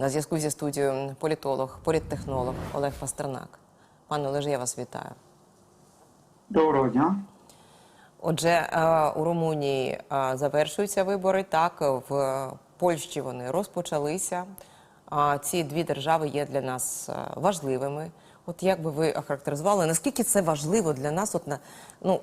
На зв'язку зі студією політолог, політтехнолог Олег Пастернак. Пане Олеже, я вас вітаю. Доброго дня. Отже, е, у Румунії е, завершуються вибори. Так, в Польщі вони розпочалися. Ці дві держави є для нас е, важливими. От як би ви охарактеризували, наскільки це важливо для нас, от на ну,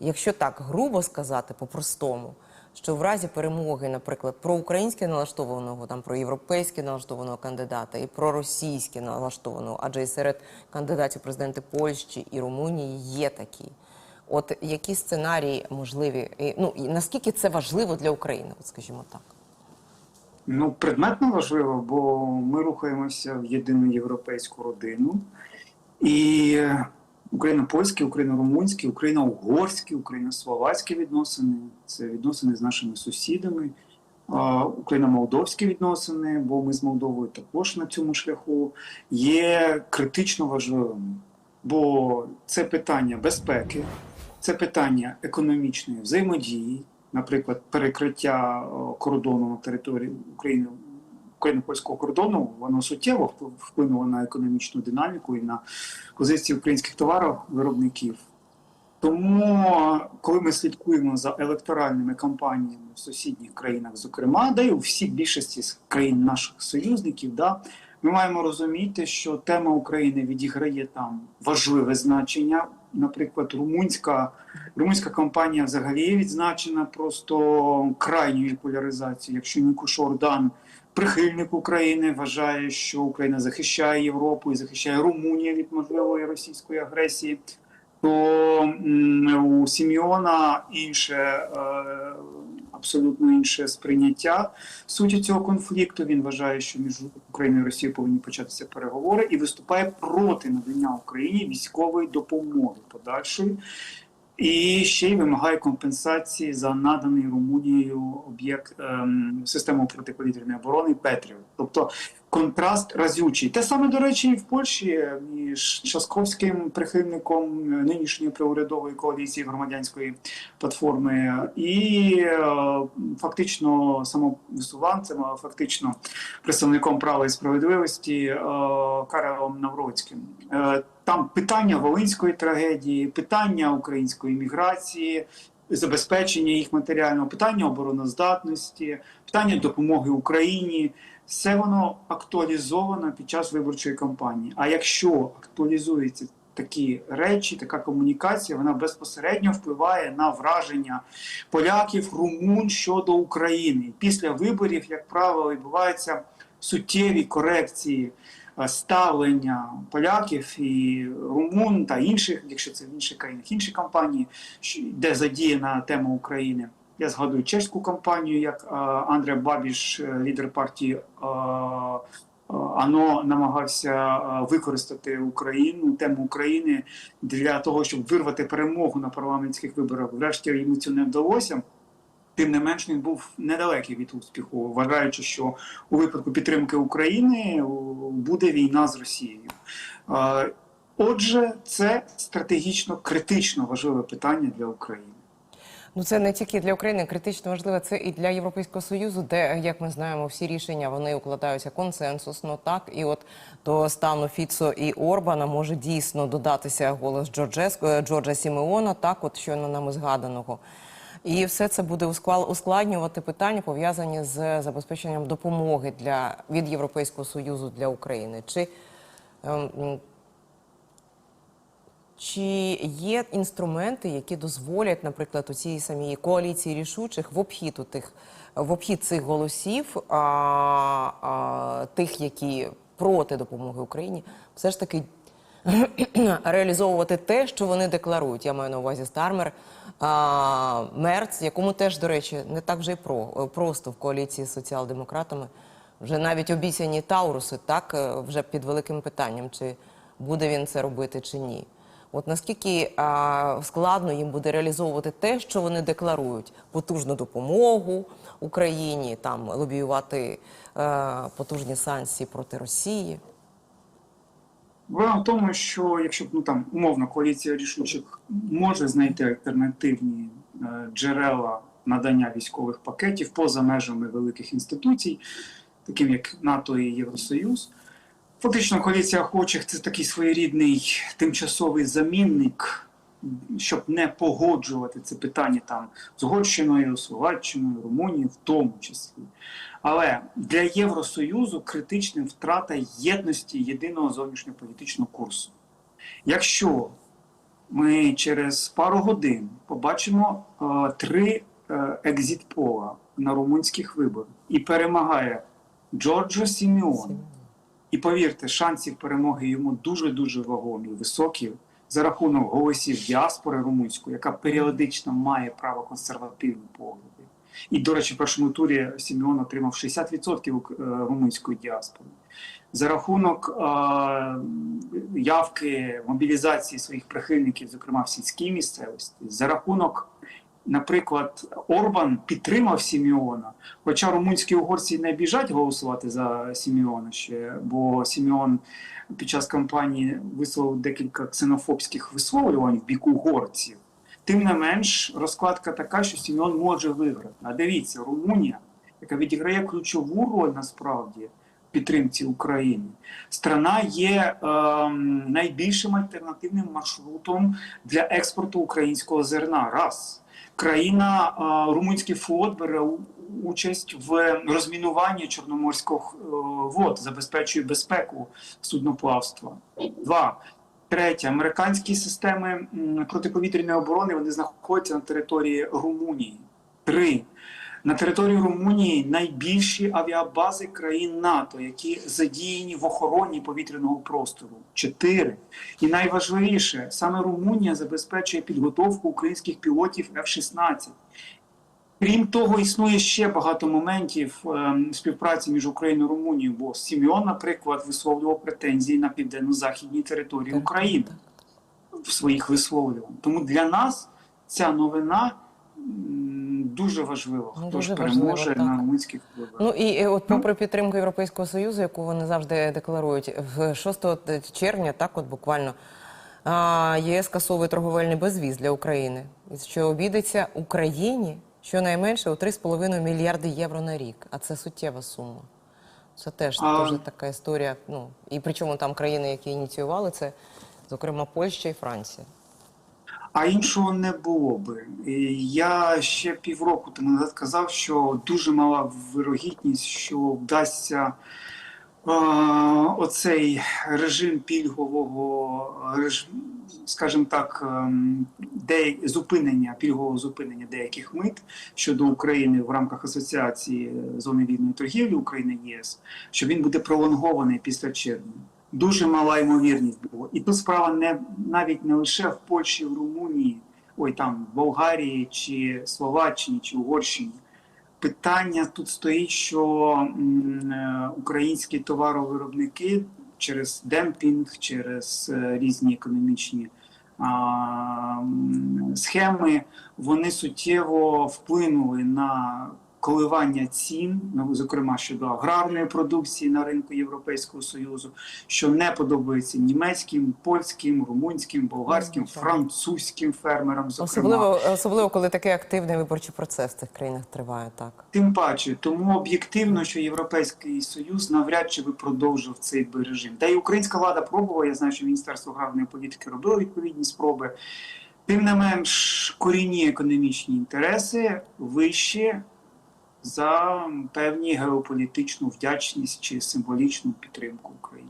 якщо так грубо сказати, по-простому, що в разі перемоги, наприклад, про українське налаштованого, там про європейське налаштованого кандидата і про російське налаштованого, адже і серед кандидатів президенти Польщі і Румунії є такі. От які сценарії можливі, і, ну і наскільки це важливо для України, от скажімо так. Ну, предметно важливо, бо ми рухаємося в єдину європейську родину. І україно-польські, україно-румунські, україно-угорські, україно-словацькі відносини це відносини з нашими сусідами, україно-молдовські відносини, бо ми з Молдовою також на цьому шляху є критично важливими. Бо це питання безпеки, це питання економічної взаємодії, наприклад, перекриття кордону на території України, україно-польського кордону, воно суттєво впли- вплинуло на економічну динаміку і на позиції українських товарів виробників. Тому, коли ми слідкуємо за електоральними кампаніями в сусідніх країнах, зокрема, да й у всіх більшості країн наших союзників, да, ми маємо розуміти, що тема України відіграє там важливе значення. Наприклад, румунська, румунська кампанія взагалі відзначена просто крайньою поляризацією. Якщо Нікуш дан прихильник України, вважає, що Україна захищає Європу і захищає Румунію від можливої російської агресії, то у Сіміона інше е, абсолютно інше сприйняття суті цього конфлікту. Він вважає, що між Україною і Росією повинні початися переговори і виступає проти надання Україні військової допомоги подальшої. І ще й вимагає компенсації за наданий Румунією об'єкт ем, систему протиповітряної оборони Петрів. Тобто контраст разючий. Те саме, до речі, і в Польщі між Часковським прихильником е, нинішньої приурядової коаліції громадянської платформи і е, фактично самовисуванцем, а фактично представником права і справедливості е, Карелом Навроцьким. Е, Там питання волинської трагедії, питання української міграції. Забезпечення їх матеріального питання обороноздатності, питання допомоги Україні, все воно актуалізовано під час виборчої кампанії. А якщо актуалізуються такі речі, така комунікація, вона безпосередньо впливає на враження поляків, румун щодо України. Після виборів, як правило, відбуваються суттєві корекції ставлення поляків і румун та інших, якщо це в інших країнах, інші кампанії, де задіяна тема України. Я згадую чеську кампанію, як е, Андре Бабіш, е, лідер партії е, е, АНО, намагався е, використати Україну, тему України для того, щоб вирвати перемогу на парламентських виборах. Врешті йому це не вдалося. Тим не менш, він був недалекий від успіху, вважаючи, що у випадку підтримки України буде війна з Росією. Е, Отже, це стратегічно критично важливе питання для України. Ну це не тільки для України критично важливо, це і для Європейського союзу, де, як ми знаємо, всі рішення вони укладаються консенсусно. Так і от до стану Фіцо і Орбана може дійсно додатися голос Джорджеско Джорджа Сімеона, так от щойно нами згаданого. І все це буде ускладнювати питання, пов'язані з забезпеченням допомоги для від Європейського союзу для України. Чи ем, чи є інструменти, які дозволять, наприклад, у цій самій коаліції рішучих в обхід у тих в обхід цих голосів, а, а, тих, які проти допомоги Україні, все ж таки реалізовувати те, що вони декларують. Я маю на увазі Стармер, а, Мерц, якому теж, до речі, не так вже й про просто в коаліції з соціал-демократами. Вже навіть обіцяні Тауруси, так е, вже під великим питанням, чи буде він це робити чи ні. От наскільки а, складно їм буде реалізовувати те, що вони декларують: потужну допомогу Україні, там лобіювати е, потужні санкції проти Росії. Проблема в тому, що якщо ну там умовно коаліція рішучих може знайти альтернативні е, джерела надання військових пакетів поза межами великих інституцій, таким як НАТО і Євросоюз. Фактично, коаліція охочих це такий своєрідний тимчасовий замінник, щоб не погоджувати це питання там з Угорщиною, Словаччиною, Румунією, в тому числі. Але для Євросоюзу критичним втрата єдності єдиного зовнішньополітичного курсу. Якщо ми через пару годин побачимо е, три е, екзит-пола на румунських виборах і перемагає Джорджо Сіміон, і повірте, шансів перемоги йому дуже-дуже вагомі, високі за рахунок голосів діаспори румунської, яка періодично має право консервативні погляди. І, до речі, в першому турі Сімеон отримав 60% е, румунської діаспори. За рахунок е, явки мобілізації своїх прихильників, зокрема в сільській місцевості, за рахунок, наприклад, Орбан підтримав Сімеона, хоча румунські угорці не біжать голосувати за Сімеона ще, бо Сімеон під час кампанії висловив декілька ксенофобських висловлювань в бік угорців. Тим не менш, розкладка така, що Сімеон може виграти. А дивіться, Румунія, яка відіграє ключову роль насправді в підтримці України, страна є ем, найбільшим альтернативним маршрутом для експорту українського зерна. Раз країна, е, румунський флот бере участь в розмінуванні чорноморських е, вод, забезпечує безпеку судноплавства. Два. Третє, американські системи протиповітряної оборони вони знаходяться на території Румунії. Три. На території Румунії найбільші авіабази країн НАТО, які задіяні в охороні повітряного простору. Чотири. І найважливіше, саме Румунія забезпечує підготовку українських пілотів F-16. Крім того, існує ще багато моментів ем, співпраці між Україною і Румунією, бо Сімеон, наприклад, висловлював претензії на південно-західній території України в своїх висловлюваннях. Тому для нас ця новина дуже важлива. Ну, Хто дуже ж переможе важливо, на румунських виборах? Ну і от попри підтримку Європейського Союзу, яку вони завжди декларують, в 6 червня, так от буквально, ЄС скасовує торговельний безвіз для України, що обійдеться Україні щонайменше у 3,5 мільярди євро на рік. А це суттєва сума. Це теж А- дуже така історія. Ну і причому там країни, які ініціювали це, зокрема Польща і Франція. А іншого не було би. Я ще півроку тому назад казав, що дуже мала вирогідність, що вдасться оцей режим пільгового скажімо так, ем, де зупинення пільгового зупинення деяких мит щодо України в рамках асоціації зони вільної торгівлі України ЄС, що він буде пролонгований після червня. Дуже мала ймовірність була. І тут справа не навіть не лише в Польщі, в Румунії, ой там в Болгарії чи Словаччині чи Угорщині. Питання тут стоїть, що е, українські товаровиробники через демпінг, через е, різні економічні схеми, вони суттєво вплинули на коливання цін, ну, зокрема щодо аграрної продукції на ринку Європейського Союзу, що не подобається німецьким, польським, румунським, болгарським, Ну, французьким фермерам. Зокрема. Особливо, особливо, коли такий активний виборчий процес в цих країнах триває так. Тим паче, тому об'єктивно, що Європейський Союз навряд чи би продовжив цей би режим. Та й українська влада пробувала. Я знаю, що Міністерство аграрної політики робило відповідні спроби. Тим не менш, корінні економічні інтереси вищі за певні геополітичну вдячність чи символічну підтримку України.